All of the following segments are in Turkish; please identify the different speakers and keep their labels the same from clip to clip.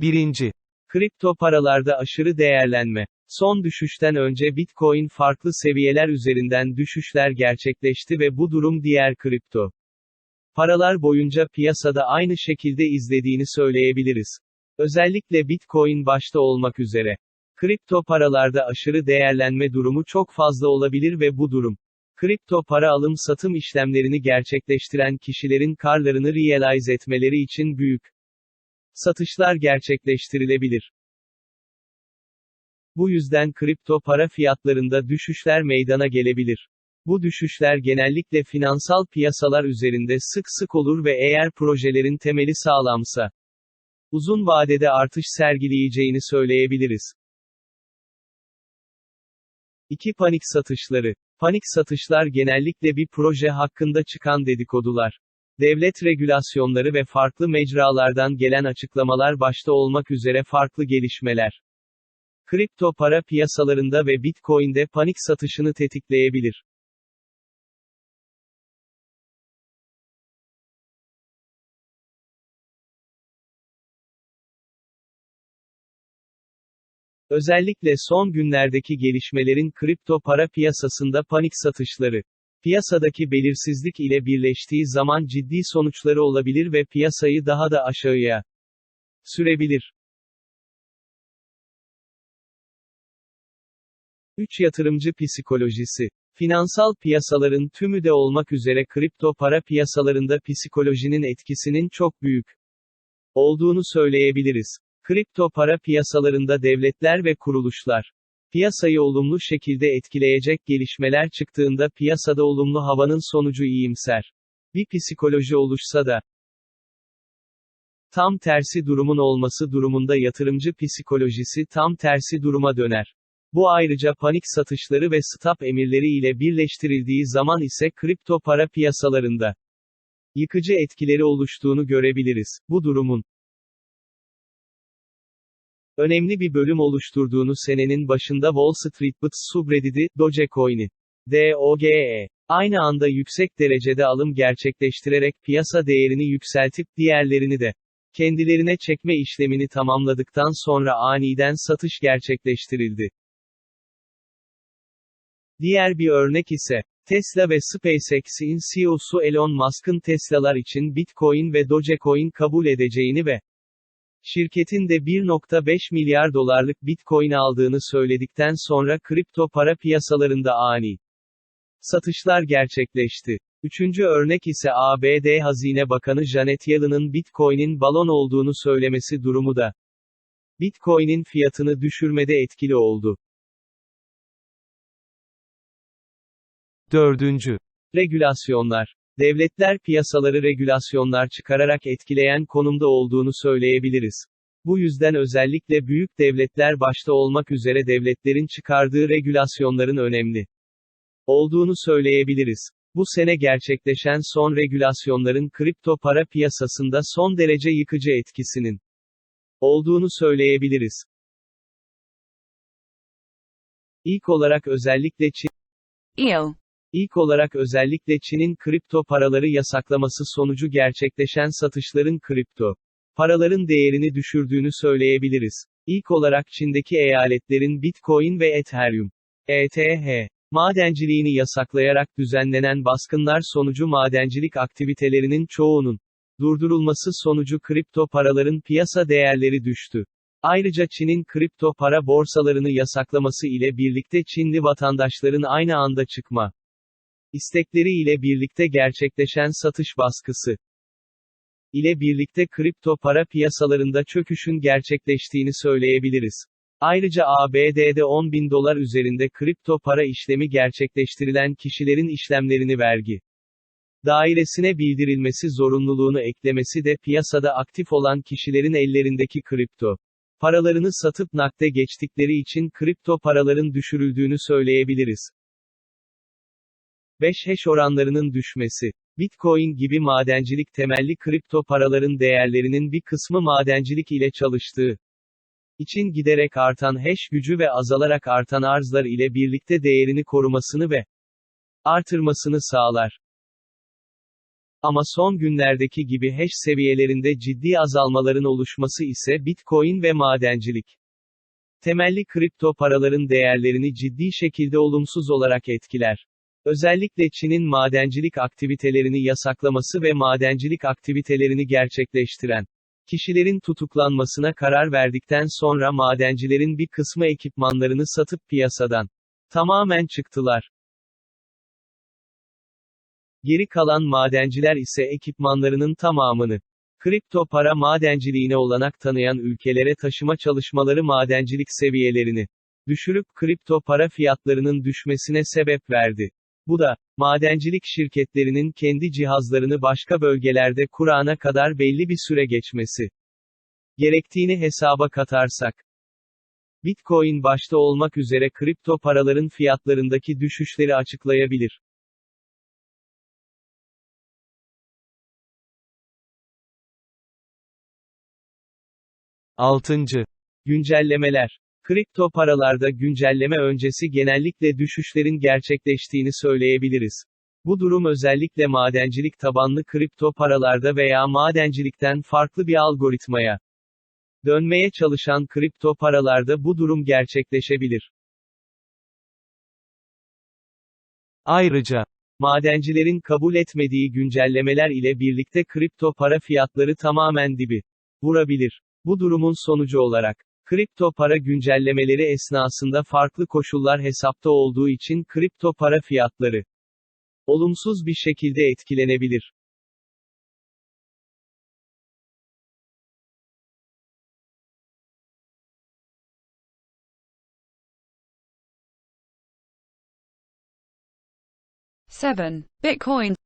Speaker 1: 1.
Speaker 2: Kripto paralarda aşırı değerlenme. Son düşüşten önce Bitcoin farklı seviyeler üzerinden düşüşler gerçekleşti ve bu durum diğer kripto paralar boyunca piyasada aynı şekilde izlediğini söyleyebiliriz. Özellikle Bitcoin başta olmak üzere. Kripto paralarda aşırı değerlenme durumu çok fazla olabilir ve bu durum kripto para alım satım işlemlerini gerçekleştiren kişilerin karlarını realize etmeleri için büyük satışlar gerçekleştirilebilir. Bu yüzden kripto para fiyatlarında düşüşler meydana gelebilir. Bu düşüşler genellikle finansal piyasalar üzerinde sık sık olur ve eğer projelerin temeli sağlamsa, uzun vadede artış sergileyeceğini söyleyebiliriz. 2. Panik satışları. Panik satışlar genellikle bir proje hakkında çıkan dedikodular. Devlet regülasyonları ve farklı mecralardan gelen açıklamalar başta olmak üzere farklı gelişmeler. Kripto para piyasalarında ve Bitcoin'de panik satışını tetikleyebilir. Özellikle son günlerdeki gelişmelerin kripto para piyasasında panik satışları. Piyasadaki belirsizlik ile birleştiği zaman ciddi sonuçları olabilir ve piyasayı daha da aşağıya sürebilir. 3 Yatırımcı psikolojisi. Finansal piyasaların tümü de olmak üzere kripto para piyasalarında psikolojinin etkisinin çok büyük olduğunu söyleyebiliriz. Kripto para piyasalarında devletler ve kuruluşlar piyasayı olumlu şekilde etkileyecek gelişmeler çıktığında piyasada olumlu havanın sonucu iyimser bir psikoloji oluşsa da tam tersi durumun olması durumunda yatırımcı psikolojisi tam tersi duruma döner. Bu ayrıca panik satışları ve stop emirleri ile birleştirildiği zaman ise kripto para piyasalarında yıkıcı etkileri oluştuğunu görebiliriz. Bu durumun önemli bir bölüm oluşturduğunu senenin başında Wall Street Bets subredditi, Dogecoin'i DOGE aynı anda yüksek derecede alım gerçekleştirerek piyasa değerini yükseltip diğerlerini de kendilerine çekme işlemini tamamladıktan sonra aniden satış gerçekleştirildi. Diğer bir örnek ise, Tesla ve SpaceX'in CEO'su Elon Musk'ın Tesla'lar için Bitcoin ve Dogecoin kabul edeceğini ve şirketin de 1.5 milyar dolarlık Bitcoin aldığını söyledikten sonra kripto para piyasalarında ani satışlar gerçekleşti. Üçüncü örnek ise ABD Hazine Bakanı Janet Yellen'ın Bitcoin'in balon olduğunu söylemesi durumu da Bitcoin'in fiyatını düşürmede etkili oldu.
Speaker 1: Dördüncü.
Speaker 2: Regülasyonlar. Devletler piyasaları regülasyonlar çıkararak etkileyen konumda olduğunu söyleyebiliriz. Bu yüzden özellikle büyük devletler başta olmak üzere devletlerin çıkardığı regülasyonların önemli olduğunu söyleyebiliriz. Bu sene gerçekleşen son regülasyonların kripto para piyasasında son derece yıkıcı etkisinin olduğunu söyleyebiliriz. İlk olarak özellikle Çin
Speaker 3: EO.
Speaker 2: İlk olarak özellikle Çin'in kripto paraları yasaklaması sonucu gerçekleşen satışların kripto paraların değerini düşürdüğünü söyleyebiliriz. İlk olarak Çin'deki eyaletlerin Bitcoin ve Ethereum ETH madenciliğini yasaklayarak düzenlenen baskınlar sonucu madencilik aktivitelerinin çoğunun durdurulması sonucu kripto paraların piyasa değerleri düştü. Ayrıca Çin'in kripto para borsalarını yasaklaması ile birlikte Çinli vatandaşların aynı anda çıkma istekleri ile birlikte gerçekleşen satış baskısı ile birlikte kripto para piyasalarında çöküşün gerçekleştiğini söyleyebiliriz. Ayrıca ABD'de 10 bin dolar üzerinde kripto para işlemi gerçekleştirilen kişilerin işlemlerini vergi dairesine bildirilmesi zorunluluğunu eklemesi de piyasada aktif olan kişilerin ellerindeki kripto paralarını satıp nakde geçtikleri için kripto paraların düşürüldüğünü söyleyebiliriz. 5 hash oranlarının düşmesi. Bitcoin gibi madencilik temelli kripto paraların değerlerinin bir kısmı madencilik ile çalıştığı için giderek artan hash gücü ve azalarak artan arzlar ile birlikte değerini korumasını ve artırmasını sağlar. Ama son günlerdeki gibi hash seviyelerinde ciddi azalmaların oluşması ise Bitcoin ve madencilik. Temelli kripto paraların değerlerini ciddi şekilde olumsuz olarak etkiler. Özellikle Çin'in madencilik aktivitelerini yasaklaması ve madencilik aktivitelerini gerçekleştiren kişilerin tutuklanmasına karar verdikten sonra madencilerin bir kısmı ekipmanlarını satıp piyasadan tamamen çıktılar. Geri kalan madenciler ise ekipmanlarının tamamını kripto para madenciliğine olanak tanıyan ülkelere taşıma çalışmaları madencilik seviyelerini düşürüp kripto para fiyatlarının düşmesine sebep verdi. Bu da, madencilik şirketlerinin kendi cihazlarını başka bölgelerde kurana kadar belli bir süre geçmesi gerektiğini hesaba katarsak, Bitcoin başta olmak üzere kripto paraların fiyatlarındaki düşüşleri açıklayabilir. Altıncı. Güncellemeler. Kripto paralarda güncelleme öncesi genellikle düşüşlerin gerçekleştiğini söyleyebiliriz. Bu durum özellikle madencilik tabanlı kripto paralarda veya madencilikten farklı bir algoritmaya dönmeye çalışan kripto paralarda bu durum gerçekleşebilir. Ayrıca, madencilerin kabul etmediği güncellemeler ile birlikte kripto para fiyatları tamamen dibi vurabilir. Bu durumun sonucu olarak, kripto para güncellemeleri esnasında farklı koşullar hesapta olduğu için kripto para fiyatları olumsuz bir şekilde etkilenebilir.
Speaker 1: Seven. Bitcoin.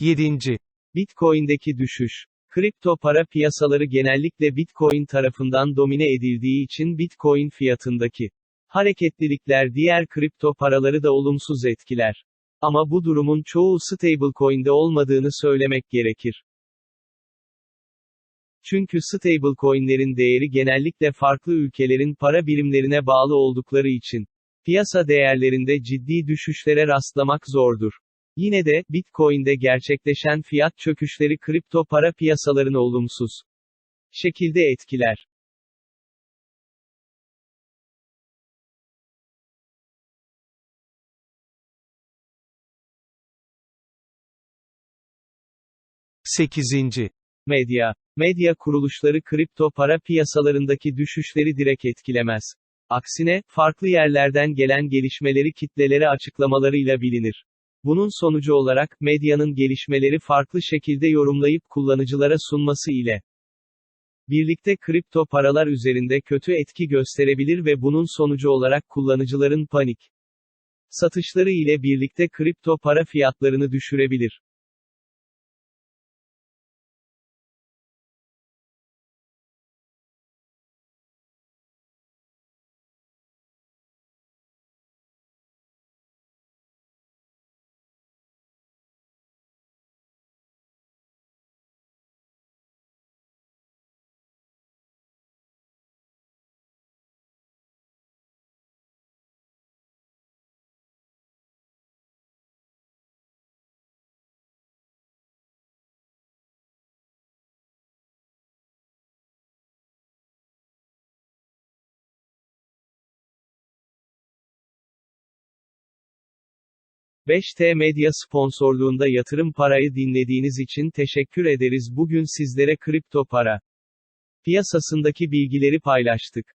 Speaker 2: 7. Bitcoin'deki düşüş. Kripto para piyasaları genellikle Bitcoin tarafından domine edildiği için Bitcoin fiyatındaki hareketlilikler diğer kripto paraları da olumsuz etkiler. Ama bu durumun çoğu stablecoin'de olmadığını söylemek gerekir. Çünkü stablecoin'lerin değeri genellikle farklı ülkelerin para birimlerine bağlı oldukları için piyasa değerlerinde ciddi düşüşlere rastlamak zordur. Yine de, Bitcoin'de gerçekleşen fiyat çöküşleri kripto para piyasalarını olumsuz şekilde etkiler. Sekizinci. Medya. Medya kuruluşları kripto para piyasalarındaki düşüşleri direkt etkilemez. Aksine, farklı yerlerden gelen gelişmeleri kitlelere açıklamalarıyla bilinir. Bunun sonucu olarak, medyanın gelişmeleri farklı şekilde yorumlayıp kullanıcılara sunması ile birlikte kripto paralar üzerinde kötü etki gösterebilir ve bunun sonucu olarak kullanıcıların panik satışları ile birlikte kripto para fiyatlarını düşürebilir. Beş t Medya sponsorluğunda yatırım parayı dinlediğiniz için teşekkür ederiz. Bugün sizlere kripto para piyasasındaki bilgileri paylaştık.